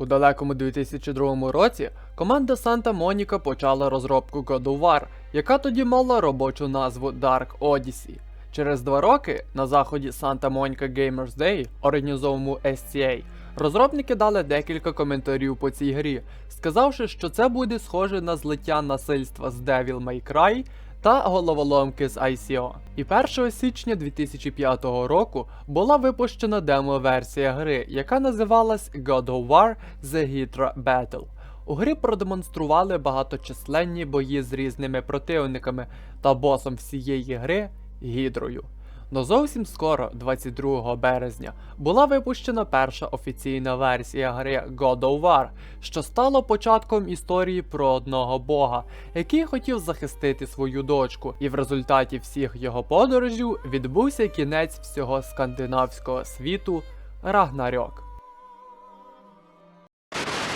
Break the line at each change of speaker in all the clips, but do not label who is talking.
У далекому 2002 році команда Santa Monica почала розробку God of War, яка тоді мала робочу назву Dark Odyssey. Через два роки на заході Santa Monica Gamers Day, організованому SCA, розробники дали декілька коментарів по цій грі, сказавши, що це буде схоже на злиття насильства з Devil May Cry та головоломки з ICO. І 1 січня 2005 року була випущена демо-версія гри, яка називалась God of War The Hydra Battle. У грі продемонстрували багаточисленні бої з різними противниками та босом всієї гри Гідрою. Но зовсім скоро, 22 березня, була випущена перша офіційна версія гри God of War, що стало початком історії про одного бога, який хотів захистити свою дочку, і в результаті всіх його подорожів відбувся кінець всього скандинавського світу Рагнарьок.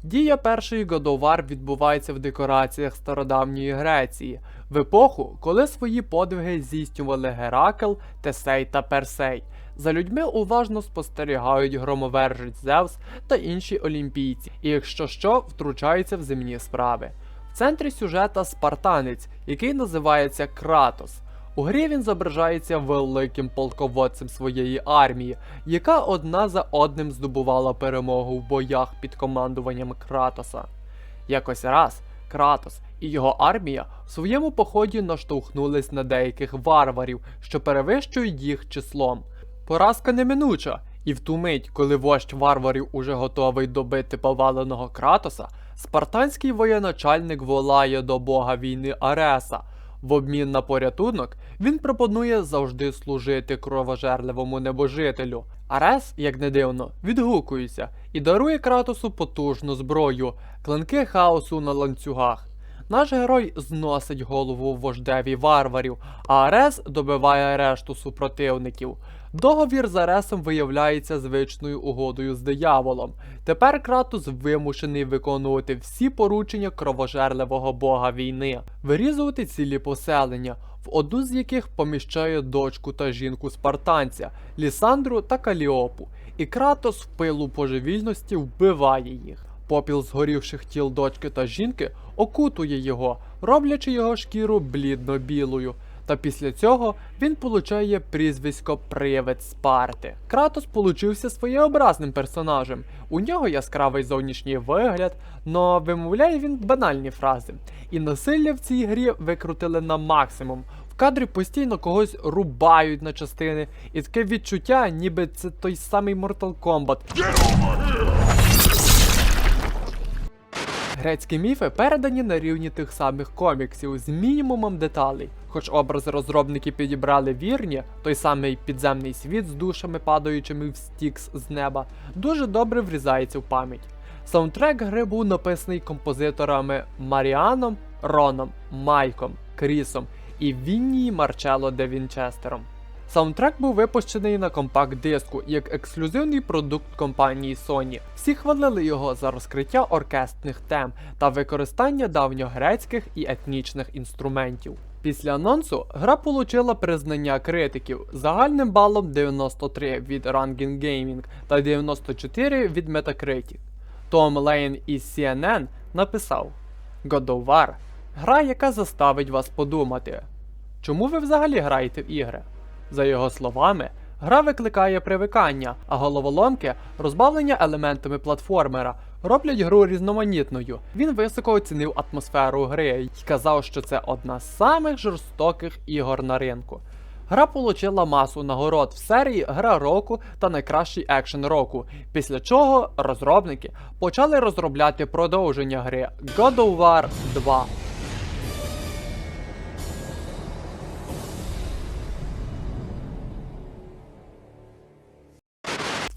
Дія першої War відбувається в декораціях стародавньої Греції, в епоху, коли свої подвиги здійснювали Геракл, Тесей та Персей. За людьми уважно спостерігають громовержець Зевс та інші олімпійці, і якщо що, втручаються в земні справи. В центрі сюжета спартанець, який називається Кратос. У грі він зображається великим полководцем своєї армії, яка одна за одним здобувала перемогу в боях під командуванням Кратоса. Якось раз Кратос і його армія в своєму поході наштовхнулись на деяких варварів, що перевищують їх числом. Поразка неминуча, і в ту мить, коли вождь варварів уже готовий добити поваленого Кратоса, спартанський воєначальник волає до бога війни Ареса. В обмін на порятунок він пропонує завжди служити кровожерливому небожителю. Арес, як не дивно, відгукується і дарує Кратосу потужну зброю, клинки хаосу на ланцюгах. Наш герой зносить голову вождеві варварів, а Арес добиває решту супротивників. Договір з Аресом виявляється звичною угодою з дияволом. Тепер Кратос вимушений виконувати всі поручення кровожерливого бога війни, вирізувати цілі поселення, в одну з яких поміщає дочку та жінку спартанця Лісандру та Каліопу, і Кратос в пилу божевільності вбиває їх. Попіл згорівших тіл дочки та жінки окутує його, роблячи його шкіру блідно-білою. Та після цього він получає прізвисько Привид Спарти. Кратос получився своєобразним персонажем. У нього яскравий зовнішній вигляд, но вимовляє він банальні фрази. І насилля в цій грі викрутили на максимум. В кадрі постійно когось рубають на частини, і таке відчуття, ніби це той самий Mortal Kombat. Грецькі міфи передані на рівні тих самих коміксів з мінімумом деталей. Хоч образи розробники підібрали вірні, той самий підземний світ з душами, падаючими в стікс з неба, дуже добре врізається в пам'ять. Саундтрек гри був написаний композиторами Маріаном, Роном, Майком, Крісом і Вінні Марчело де Вінчестером. Саундтрек був випущений на компакт-диску як ексклюзивний продукт компанії Sony. Всі хвалили його за розкриття оркестрних тем та використання давньогрецьких і етнічних інструментів. Після анонсу гра отримала признання критиків загальним балом 93 від Rangin Gaming та 94 від Metacritic. Том Лейн із CNN написав: God of War – гра, яка заставить вас подумати. Чому ви взагалі граєте в ігри? За його словами, гра викликає привикання, а головоломки, розбавлення елементами платформера, роблять гру різноманітною. Він високо оцінив атмосферу гри і казав, що це одна з самих жорстоких ігор на ринку. Гра отримала масу нагород в серії Гра року та найкращий екшен року, після чого розробники почали розробляти продовження гри God of War 2.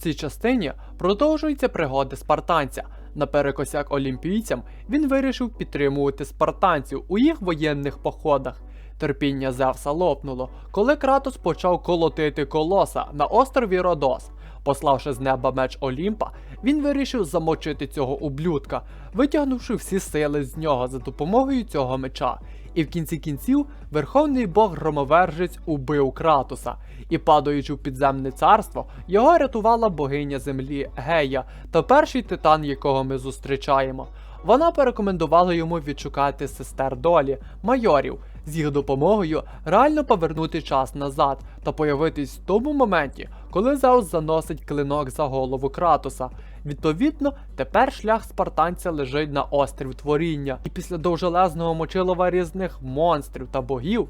Цій частині продовжуються пригоди спартанця. Наперекосяк олімпійцям він вирішив підтримувати спартанців у їх воєнних походах. Терпіння Зевса лопнуло, коли Кратос почав колотити колоса на острові Родос. Пославши з неба меч Олімпа, він вирішив замочити цього ублюдка, витягнувши всі сили з нього за допомогою цього меча. І в кінці кінців верховний бог громовержець убив Кратоса, і падаючи в підземне царство, його рятувала богиня землі Гея та перший титан, якого ми зустрічаємо. Вона порекомендувала йому відшукати сестер долі, майорів, з їх допомогою реально повернути час назад та появитись в тому моменті, коли Зеус заносить клинок за голову Кратоса. Відповідно, тепер шлях спартанця лежить на острів творіння, і після довжелезного мочилова різних монстрів та богів.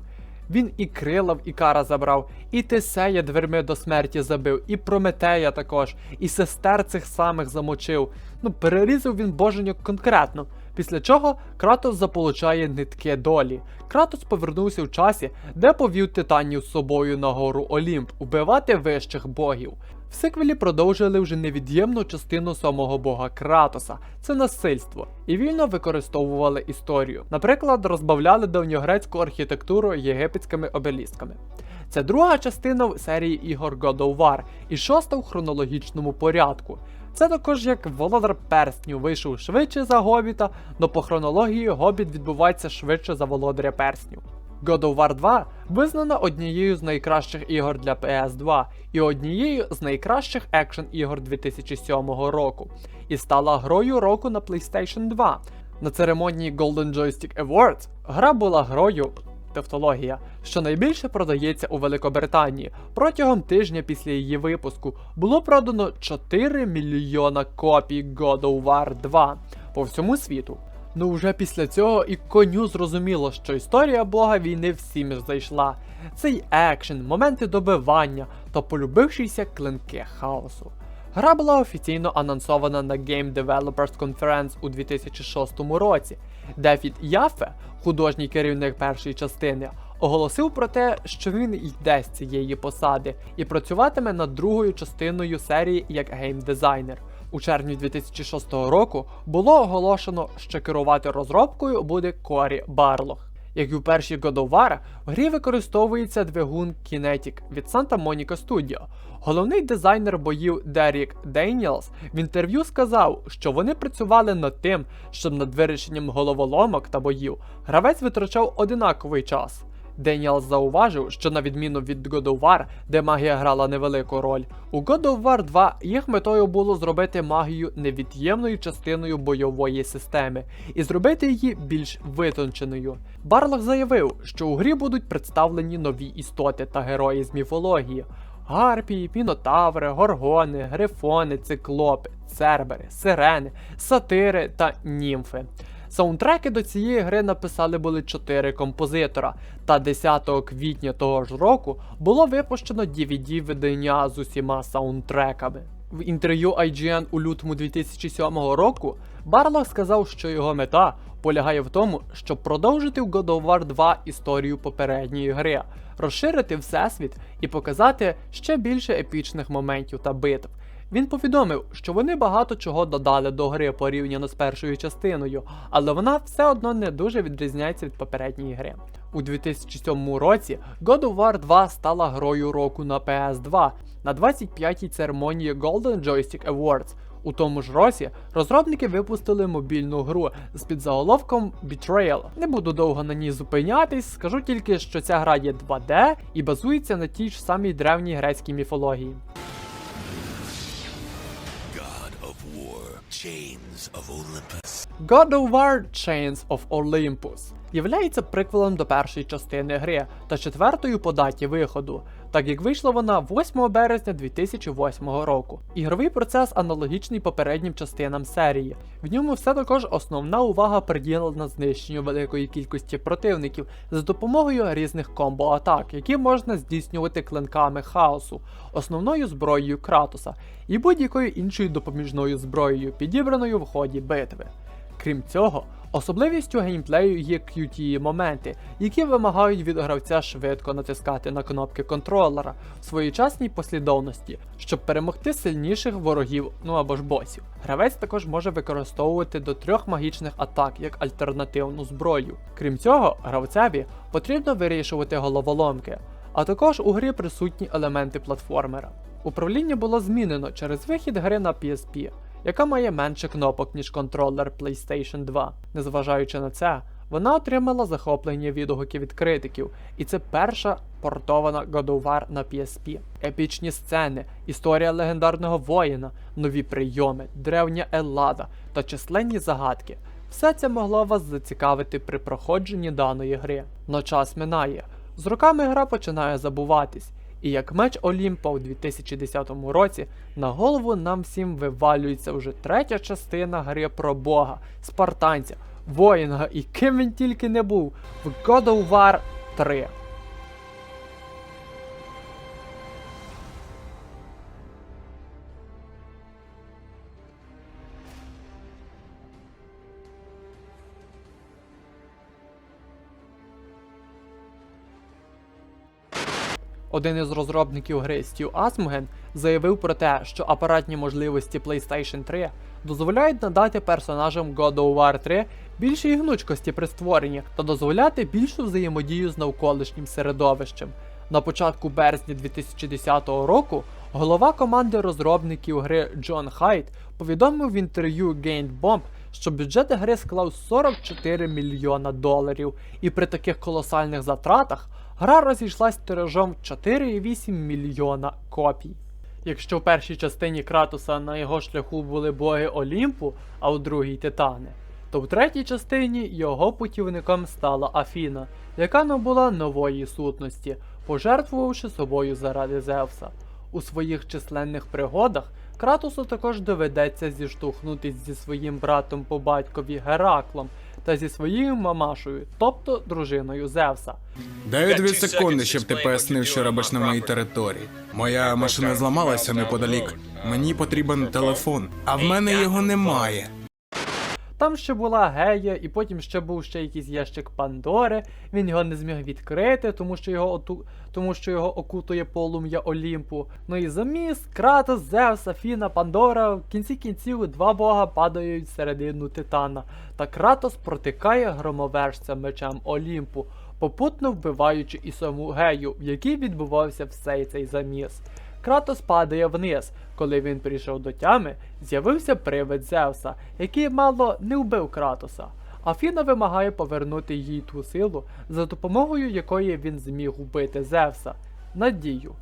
Він і крила в Ікара забрав, і Тесея дверми до смерті забив, і Прометея також, і сестер цих самих замочив. Ну, перерізав він боженьок конкретно. Після чого Кратос заполучає нитки долі. Кратос повернувся в часі, де повів титанів з собою на гору Олімп убивати вищих богів. В сиквелі продовжили вже невід'ємну частину самого бога Кратоса це насильство, і вільно використовували історію. Наприклад, розбавляли давньогрецьку архітектуру єгипетськими обелісками. Це друга частина в серії ігор God of War і шоста в хронологічному порядку. Це також як Володар Персню вийшов швидше за Гобіта, но по хронології Гобіт відбувається швидше за Володаря Персню. God of War 2 визнана однією з найкращих ігор для PS2 і однією з найкращих екшн ігор 2007 року, і стала грою року на PlayStation 2. На церемонії Golden Joystick Awards гра була грою. Тавтологія, що найбільше продається у Великобританії. Протягом тижня після її випуску було продано 4 мільйона копій God of War 2 по всьому світу. Ну вже після цього і коню зрозуміло, що історія бога війни всім зайшла. Цей екшен, моменти добивання та полюбившіся клинки хаосу. Гра була офіційно анонсована на Game Developers Conference у 2006 році. Девід Яфе, художній керівник першої частини, оголосив про те, що він йде з цієї посади і працюватиме над другою частиною серії як геймдизайнер. У червні 2006 року було оголошено, що керувати розробкою буде Корі Барлох. Як і у першій God of War, в грі використовується двигун Kinetic від Santa Monica Studio. Головний дизайнер боїв Дерік Дейніелс в інтерв'ю сказав, що вони працювали над тим, щоб над вирішенням головоломок та боїв гравець витрачав одинаковий час. Деніал зауважив, що на відміну від God of War, де магія грала невелику роль, у God of War 2 їх метою було зробити магію невід'ємною частиною бойової системи і зробити її більш витонченою. Барлок заявив, що у грі будуть представлені нові істоти та герої з міфології. Гарпії, мінотаври, горгони, грифони, циклопи, цербери, сирени, сатири та німфи. Саундтреки до цієї гри написали були чотири композитора, та 10 квітня того ж року було випущено DVD видання з усіма саундтреками. В інтерв'ю IGN у лютому 2007 року Барлок сказав, що його мета полягає в тому, щоб продовжити в God of War 2 історію попередньої гри, розширити всесвіт і показати ще більше епічних моментів та битв. Він повідомив, що вони багато чого додали до гри порівняно з першою частиною, але вона все одно не дуже відрізняється від попередньої гри. У 2007 році God of War 2 стала грою року на PS2 на 25-й церемонії Golden Joystick Awards. У тому ж році розробники випустили мобільну гру з підзаголовком Betrayal. Не буду довго на ній зупинятись, скажу тільки, що ця гра є 2D і базується на тій ж самій древній грецькій міфології.
Chains of Olympus.
God of War Chains of Olympus являється приквелом до першої частини гри та четвертою по даті виходу, так як вийшла вона 8 березня 2008 року. Ігровий процес аналогічний попереднім частинам серії. В ньому все також основна увага приділена знищенню великої кількості противників за допомогою різних комбо-атак, які можна здійснювати клинками хаосу, основною зброєю Кратоса і будь-якою іншою допоміжною зброєю, підібраною в ході битви. Крім цього, особливістю геймплею є QTE моменти, які вимагають від гравця швидко натискати на кнопки контролера в своєчасній послідовності, щоб перемогти сильніших ворогів, ну або ж босів. Гравець також може використовувати до трьох магічних атак як альтернативну зброю. Крім цього, гравцеві потрібно вирішувати головоломки, а також у грі присутні елементи платформера. Управління було змінено через вихід гри на PSP, яка має менше кнопок, ніж контролер PlayStation 2. Незважаючи на це, вона отримала захоплення відгуки від критиків, і це перша портована God of War на PSP. Епічні сцени, історія легендарного воїна, нові прийоми, древня Еллада та численні загадки. Все це могло вас зацікавити при проходженні даної гри. Но час минає. З роками гра починає забуватись, і як меч Олімпа у 2010 році на голову нам всім вивалюється вже третя частина гри про Бога, спартанця, воїнга і ким він тільки не був в God of War 3. Один із розробників гри Стів Асмуген заявив про те, що апаратні можливості PlayStation 3 дозволяють надати персонажам God of War 3 більшої гнучкості при створенні та дозволяти більшу взаємодію з навколишнім середовищем. На початку березня 2010 року голова команди розробників гри Джон Хайт повідомив в інтерв'ю Gained Bomb, що бюджет гри склав 44 мільйона доларів, і при таких колосальних затратах гра розійшлась тиражом 4,8 мільйона копій. Якщо в першій частині Кратуса на його шляху були боги Олімпу, а у другій Титани, то в третій частині його путівником стала Афіна, яка набула нової сутності, пожертвувавши собою заради Зевса. У своїх численних пригодах Кратусу також доведеться зіштовхнутись зі своїм братом по батькові Гераклом та зі своєю мамашою, тобто дружиною Зевса.
Дай дві секунди, щоб ти пояснив, що робиш на моїй території. Моя машина зламалася неподалік. Мені потрібен телефон, а в мене його немає.
Там ще була гея, і потім ще був ще якийсь ящик Пандори. Він його не зміг відкрити, тому що його оту... тому що його окутує полум'я Олімпу. Ну і заміс, Кратос, Зевс, Афіна, Пандора. В кінці кінців два бога падають всередину Титана. Та Кратос протикає громовержця мечем Олімпу, попутно вбиваючи і саму гею, в якій відбувався всей цей заміс. Кратос падає вниз. Коли він прийшов до тями, з'явився привид Зевса, який мало не вбив Кратоса. Афіна вимагає повернути їй ту силу, за допомогою якої він зміг убити Зевса. Надію.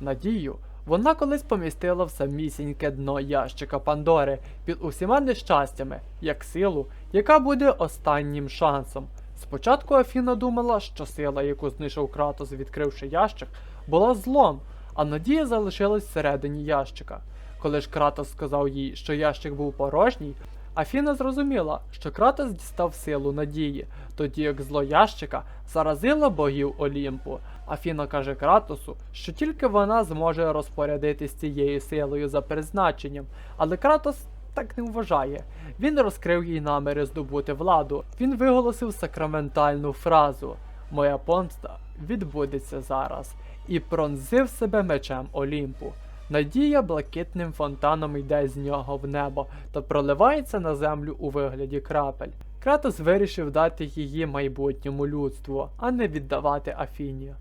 Надію. Вона колись помістила в самісіньке дно ящика Пандори під усіма нещастями, як силу, яка буде останнім шансом. Спочатку Афіна думала, що сила, яку знайшов Кратос, відкривши ящик, була злом, а Надія залишилась всередині ящика. Коли ж Кратос сказав їй, що ящик був порожній, Афіна зрозуміла, що Кратос дістав силу надії, тоді як зло ящика заразило богів Олімпу. Афіна каже Кратосу, що тільки вона зможе розпорядитись цією силою за призначенням, але Кратос так не вважає. Він розкрив їй наміри здобути владу. Він виголосив сакраментальну фразу Моя помста відбудеться зараз і пронзив себе мечем Олімпу. Надія блакитним фонтаном йде з нього в небо та проливається на землю у вигляді крапель. Кратос вирішив дати її майбутньому людству, а не віддавати Афіні.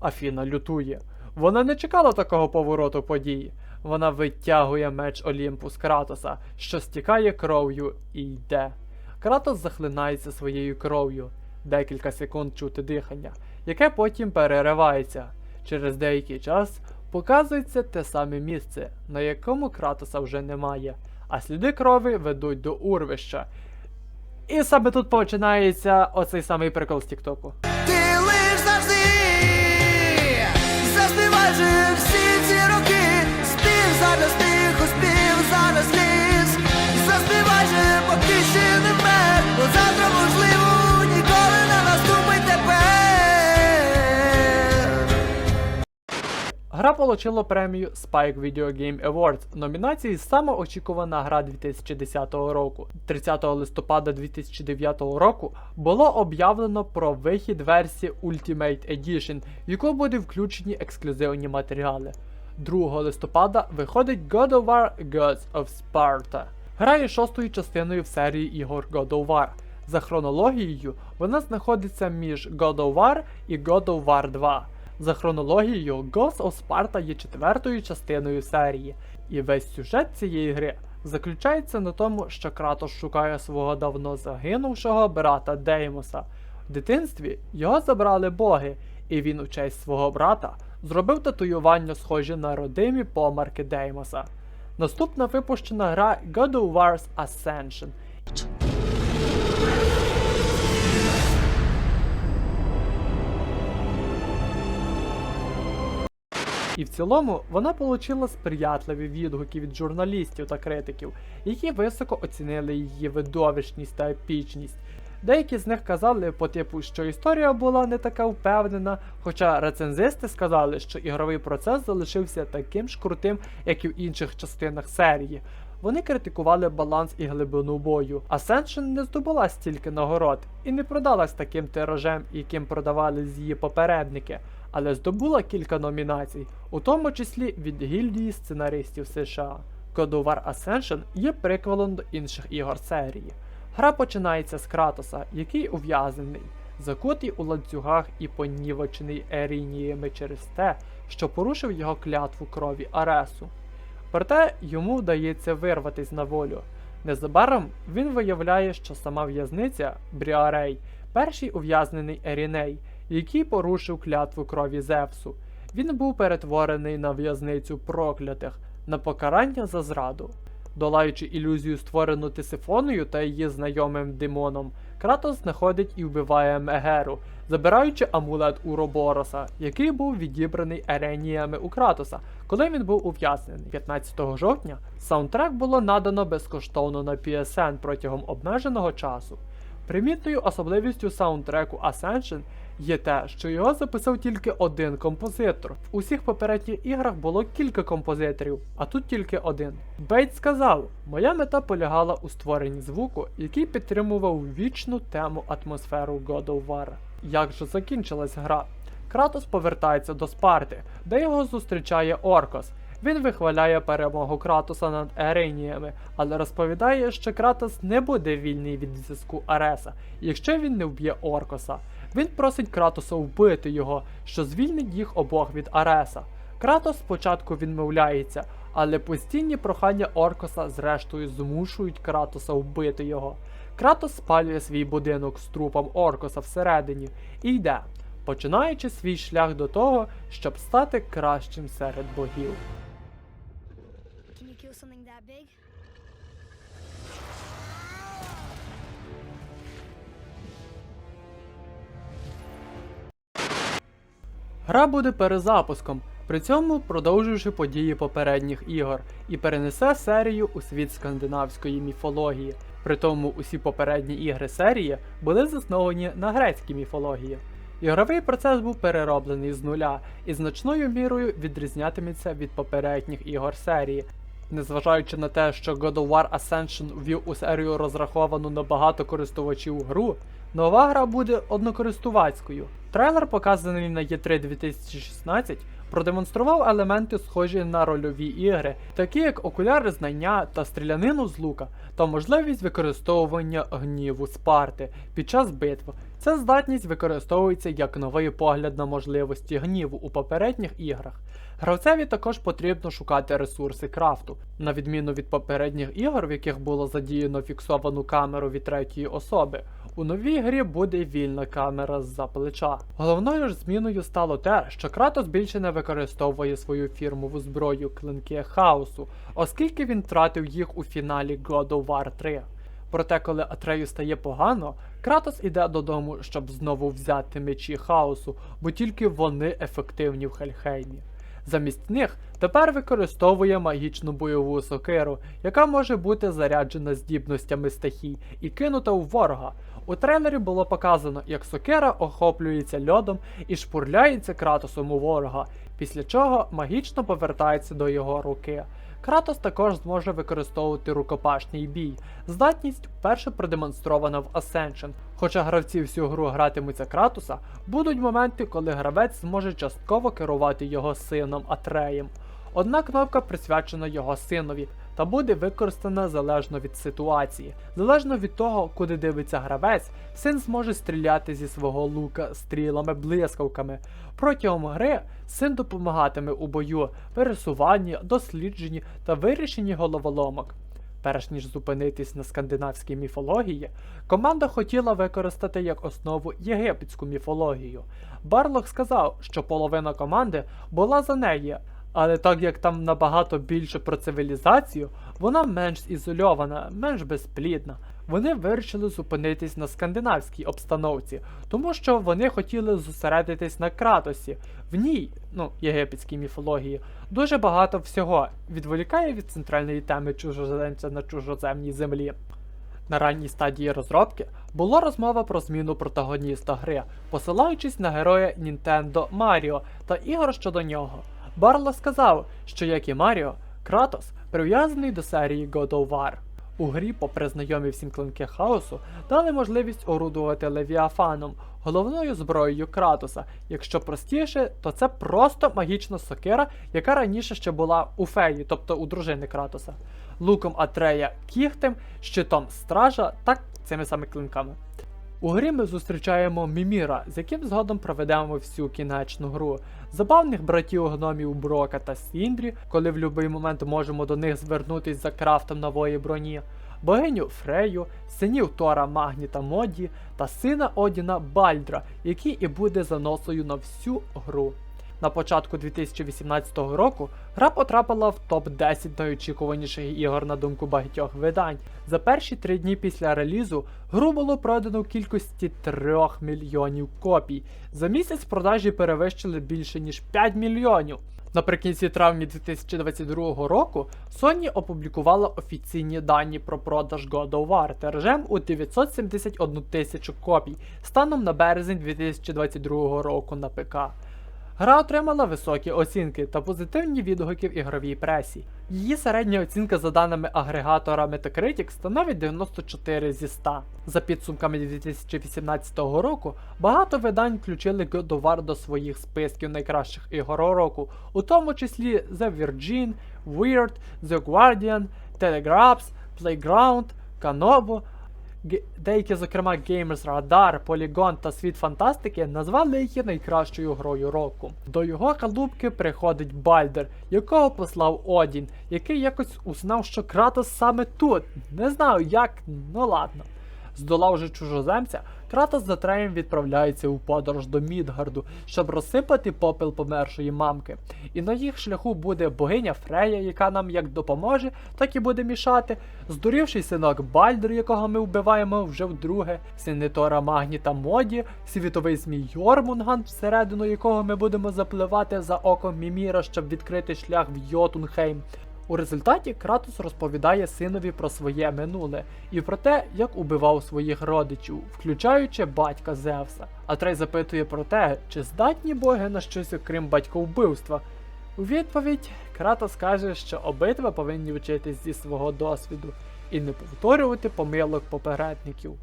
Афіна лютує. Вона не чекала такого повороту подій. Вона витягує меч Олімпу з Кратоса, що стікає кров'ю і йде. Кратос захлинається своєю кров'ю. Декілька секунд чути дихання, яке потім переривається. Через деякий час показується те саме місце, на якому Кратоса вже немає, а сліди крові ведуть до урвища. І саме тут починається оцей самий прикол з Тіктоку.
Ти лиш завжди заспівай
Гра отримала премію Spike Video Game Awards номінації Сама очікувана гра 2010 року. 30 листопада 2009 року було об'явлено про вихід версії Ultimate Edition, в яку будуть включені ексклюзивні матеріали. 2 листопада виходить God of War Gods of Sparta. Гра є шостою частиною в серії ігор God of War. За хронологією, вона знаходиться між God of War і God of War 2. За хронологією, Ghost of Sparta є четвертою частиною серії, і весь сюжет цієї гри заключається на тому, що Кратос шукає свого давно загинувшого брата Деймоса. В дитинстві його забрали боги, і він у честь свого брата зробив татуювання, схожі на родимі помарки Деймоса. Наступна випущена гра God of War Ascension. І в цілому вона отримала сприятливі відгуки від журналістів та критиків, які високо оцінили її видовищність та епічність. Деякі з них казали по типу, що історія була не така впевнена, хоча рецензисти сказали, що ігровий процес залишився таким ж крутим, як і в інших частинах серії. Вони критикували баланс і глибину бою. Ascension не здобула стільки нагород і не продалась таким тиражем, яким продавались її попередники, але здобула кілька номінацій, у тому числі від гільдії сценаристів США. God of Ascension є приквелом до інших ігор серії. Гра починається з Кратоса, який ув'язнений, закутий у ланцюгах і понівечений ерініями через те, що порушив його клятву крові Аресу. Проте йому вдається вирватись на волю. Незабаром він виявляє, що сама в'язниця Бріарей, перший ув'язнений Еріней, який порушив клятву крові Зевсу. Він був перетворений на в'язницю проклятих на покарання за зраду. Долаючи ілюзію, створену Тисифоною та її знайомим Димоном, Кратос знаходить і вбиває Мегеру, забираючи амулет у Робороса, який був відібраний Ереніями у Кратоса, коли він був ув'язнений. 15 жовтня саундтрек було надано безкоштовно на PSN протягом обмеженого часу. Примітною особливістю саундтреку Ascension є те, що його записав тільки один композитор. В усіх попередніх іграх було кілька композиторів, а тут тільки один. Бейт сказав: Моя мета полягала у створенні звуку, який підтримував вічну тему атмосферу God of War. Як же закінчилась гра? Кратос повертається до Спарти, де його зустрічає Оркос. Він вихваляє перемогу Кратоса над Ереніями, але розповідає, що Кратос не буде вільний від зв'язку Ареса, якщо він не вб'є Оркоса. Він просить Кратоса вбити його, що звільнить їх обох від Ареса. Кратос спочатку відмовляється, але постійні прохання Оркоса зрештою змушують Кратоса вбити його. Кратос спалює свій будинок з трупом Оркоса всередині і йде, починаючи свій шлях до того, щоб стати кращим серед богів. Гра буде перезапуском, при цьому продовжуючи події попередніх ігор, і перенесе серію у світ скандинавської міфології. При тому усі попередні ігри серії були засновані на грецькій міфології. Ігровий процес був перероблений з нуля і значною мірою відрізнятиметься від попередніх ігор серії. Незважаючи на те, що God of War Ascension ввів у серію розраховану на багато користувачів гру, нова гра буде однокористувацькою. Трейлер, показаний на E3 2016, продемонстрував елементи, схожі на рольові ігри, такі як окуляри знання та стрілянину з лука, та можливість використовування гніву Спарти під час битв. Ця здатність використовується як новий погляд на можливості гніву у попередніх іграх. Гравцеві також потрібно шукати ресурси крафту, на відміну від попередніх ігор, в яких було задіяно фіксовану камеру від третьої особи. У новій грі буде вільна камера з-за плеча. Головною ж зміною стало те, що Кратос більше не використовує свою фірмову зброю клинки хаосу, оскільки він втратив їх у фіналі God of War 3. Проте, коли Атрею стає погано, Кратос іде додому, щоб знову взяти мечі хаосу, бо тільки вони ефективні в Хельхеймі. Замість них тепер використовує магічну бойову сокиру, яка може бути заряджена здібностями стихій і кинута у ворога. У трейлері було показано, як сокира охоплюється льодом і шпурляється кратосом у ворога, після чого магічно повертається до його руки. Кратос також зможе використовувати рукопашний бій. Здатність вперше продемонстрована в Ascension. Хоча гравці всю гру гратимуться Кратоса, будуть моменти, коли гравець зможе частково керувати його сином Атреєм. Одна кнопка присвячена його синові, та буде використана залежно від ситуації. Залежно від того, куди дивиться гравець, син зможе стріляти зі свого лука стрілами, блискавками. Протягом гри син допомагатиме у бою, пересуванні, дослідженні та вирішенні головоломок. Перш ніж зупинитись на скандинавській міфології, команда хотіла використати як основу єгипетську міфологію. Барлок сказав, що половина команди була за неї, але так як там набагато більше про цивілізацію, вона менш ізольована, менш безплідна. Вони вирішили зупинитись на скандинавській обстановці, тому що вони хотіли зосередитись на Кратосі. В ній, ну, єгипетській міфології, дуже багато всього відволікає від центральної теми чужоземця на чужоземній землі. На ранній стадії розробки була розмова про зміну протагоніста гри, посилаючись на героя Nintendo Маріо та ігор щодо нього. Барло сказав, що як і Маріо, Кратос прив'язаний до серії God of War. У грі, попри знайомі всім клинки хаосу, дали можливість орудувати Левіафаном, головною зброєю Кратоса. Якщо простіше, то це просто магічна сокира, яка раніше ще була у феї, тобто у дружини Кратоса, луком Атрея кігтем, щитом стража та цими саме клинками. У грі ми зустрічаємо Міміра, з яким згодом проведемо всю кінечну гру. Забавних братів гномів Брока та Сіндрі, коли в будь-який момент можемо до них звернутись за крафтом нової броні, богиню Фрею, синів Тора Магні та Моді та сина Одіна Бальдра, який і буде заносою на всю гру. На початку 2018 року гра потрапила в топ-10 найочікуваніших ігор на думку багатьох видань. За перші три дні після релізу гру було продано в кількості 3 мільйонів копій. За місяць продажі перевищили більше ніж 5 мільйонів. Наприкінці травня 2022 року Sony опублікувала офіційні дані про продаж God of War тиражем у 971 тисячу копій станом на березень 2022 року на ПК. Гра отримала високі оцінки та позитивні відгуки в ігровій пресі. Її середня оцінка за даними агрегатора Metacritic становить 94 зі 100. За підсумками 2018 року багато видань включили God of War до своїх списків найкращих ігор року, у тому числі The Virgin, Weird, The Guardian, Telegraphs, Playground, Kanobo, Ге- Деякі, зокрема, Gamers Radar, Polygon та Світ Фантастики назвали її найкращою грою року. До його халупки приходить Бальдер, якого послав Одін, який якось узнав, що Кратос саме тут. Не знаю як, ну ладно. Здолавши чужоземця, Кратос за Треєм відправляється у подорож до Мідгарду, щоб розсипати попел помершої мамки. І на їх шляху буде богиня Фрея, яка нам як допоможе, так і буде мішати, здурівший синок Бальдер, якого ми вбиваємо вже вдруге, сини Тора Магні та Моді, світовий змій Йормунган, всередину якого ми будемо запливати за оком Міміра, щоб відкрити шлях в Йотунхейм. У результаті Кратос розповідає синові про своє минуле і про те, як убивав своїх родичів, включаючи батька Зевса. Атрей запитує про те, чи здатні боги на щось окрім батьковбивства. У відповідь Кратос каже, що обидва повинні вчитись зі свого досвіду і не повторювати помилок попередників.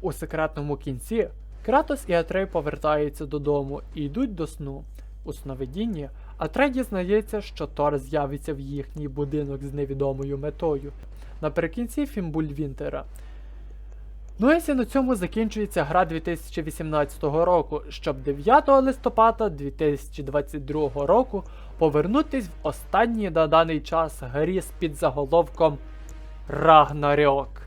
У секретному кінці Кратос і Атрей повертаються додому і йдуть до сну. У сновидінні Атрей дізнається, що Тор з'явиться в їхній будинок з невідомою метою наприкінці Фімбульвінтера. Ну і на цьому закінчується гра 2018 року, щоб 9 листопада 2022 року повернутись в останній на даний час грі з підзаголовком Рагнарьок.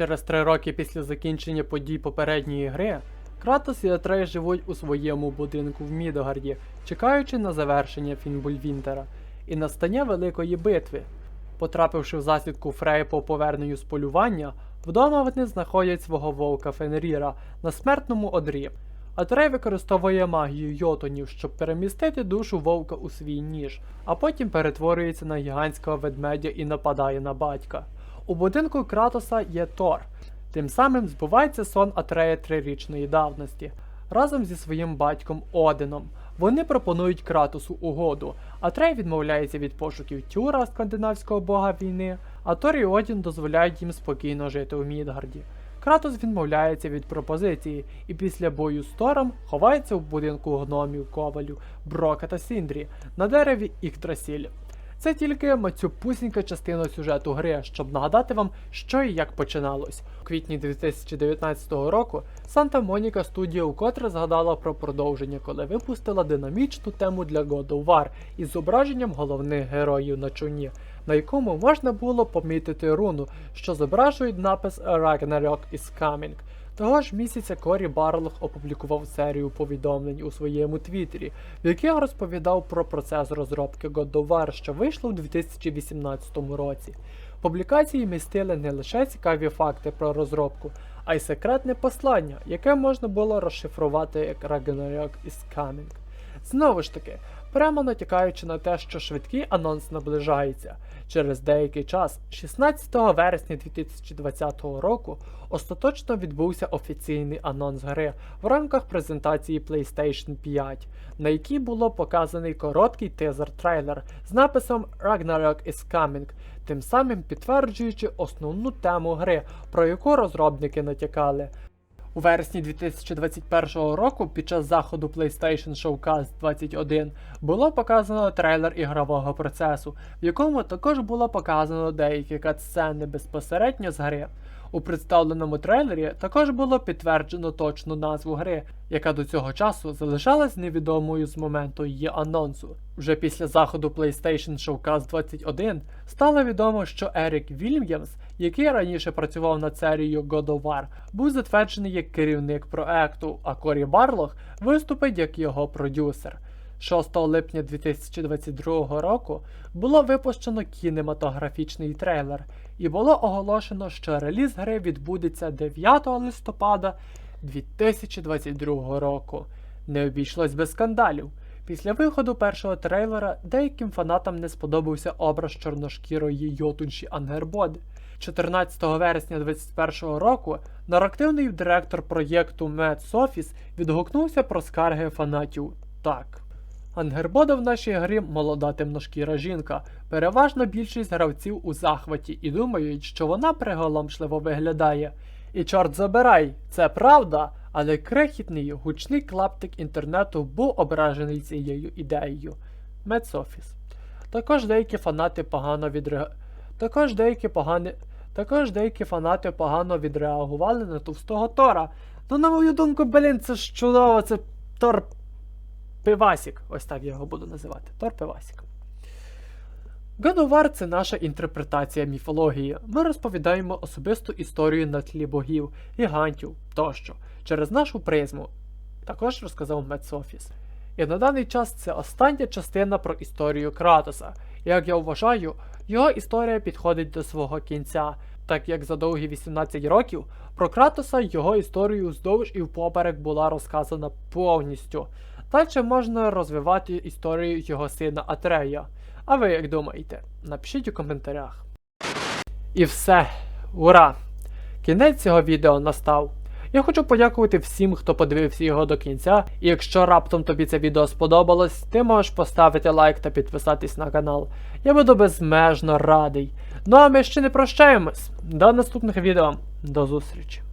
Через три роки після закінчення подій попередньої гри, Кратос і Атрей живуть у своєму будинку в Мідогарді, чекаючи на завершення Фінбульвінтера і настання великої битви. Потрапивши в засідку Фрея по поверненню з полювання, вдома вони знаходять свого вовка Фенріра на смертному одрі. Атрей використовує магію йотунів, щоб перемістити душу вовка у свій ніж, а потім перетворюється на гігантського ведмедя і нападає на батька. У будинку Кратоса є Тор. Тим самим збувається сон Атрея трирічної давності. Разом зі своїм батьком Одином. Вони пропонують Кратосу угоду. Атрей відмовляється від пошуків Тюра, скандинавського бога війни, а Тор і Одін дозволяють їм спокійно жити у Мідгарді. Кратос відмовляється від пропозиції і після бою з Тором ховається в будинку гномів Ковалю, Брока та Сіндрі на дереві Іктрасіль. Це тільки мацюпусінька частина сюжету гри, щоб нагадати вам, що і як починалось. У квітні 2019 року Santa Monica Studio вкотре згадала про продовження, коли випустила динамічну тему для God of War із зображенням головних героїв на човні, на якому можна було помітити руну, що зображує напис Ragnarok is coming. Того ж місяця Корі Барлох опублікував серію повідомлень у своєму твіттері, в яких розповідав про процес розробки God of War, що вийшло у 2018 році. Публікації містили не лише цікаві факти про розробку, а й секретне послання, яке можна було розшифрувати як Ragnarok is coming. Знову ж таки, прямо натякаючи на те, що швидкий анонс наближається. Через деякий час, 16 вересня 2020 року, остаточно відбувся офіційний анонс гри в рамках презентації PlayStation 5, на якій було показаний короткий тизер-трейлер з написом Ragnarok is coming, тим самим підтверджуючи основну тему гри, про яку розробники натякали. У вересні 2021 року під час заходу PlayStation Showcase 21 було показано трейлер ігрового процесу, в якому також було показано деякі катсцени безпосередньо з гри. У представленому трейлері також було підтверджено точну назву гри, яка до цього часу залишалась невідомою з моменту її анонсу. Вже після заходу PlayStation Showcase 21 стало відомо, що Ерік Вільямс, який раніше працював над серією God of War, був затверджений як керівник проекту, а Корі Барлох виступить як його продюсер. 6 липня 2022 року було випущено кінематографічний трейлер, і було оголошено, що реліз гри відбудеться 9 листопада 2022 року. Не обійшлось без скандалів. Після виходу першого трейлера деяким фанатам не сподобався образ чорношкірої йотунші Ангербоди. 14 вересня 2021 року нарактивний директор проєкту Софіс відгукнувся про скарги фанатів так. Ангербода в нашій грі молода темношкіра жінка. Переважно більшість гравців у захваті і думають, що вона приголомшливо виглядає. І чорт забирай, це правда, але крихітний гучний клаптик інтернету був ображений цією ідеєю. Медсофіс. Також деякі фанати погано відре... Також деякі погані... Також деякі фанати погано відреагували на товстого Тора. Ну, на мою думку, блін, це ж чудово, це Тор Пивасік. Ось так я його буду називати. Тор Пивасік. God – це наша інтерпретація міфології. Ми розповідаємо особисту історію на тлі богів, гігантів тощо, через нашу призму. Також розказав Медсофіс. І на даний час це остання частина про історію Кратоса. Як я вважаю, його історія підходить до свого кінця, так як за довгі 18 років про Кратоса його історію вздовж і впоперек була розказана повністю. Далі можна розвивати історію його сина Атрея. А ви як думаєте? Напишіть у коментарях. І все. Ура! Кінець цього відео настав. Я хочу подякувати всім, хто подивився його до кінця. І якщо раптом тобі це відео сподобалось, ти можеш поставити лайк та підписатись на канал. Я буду безмежно радий. Ну а ми ще не прощаємось. До наступних відео. До зустрічі!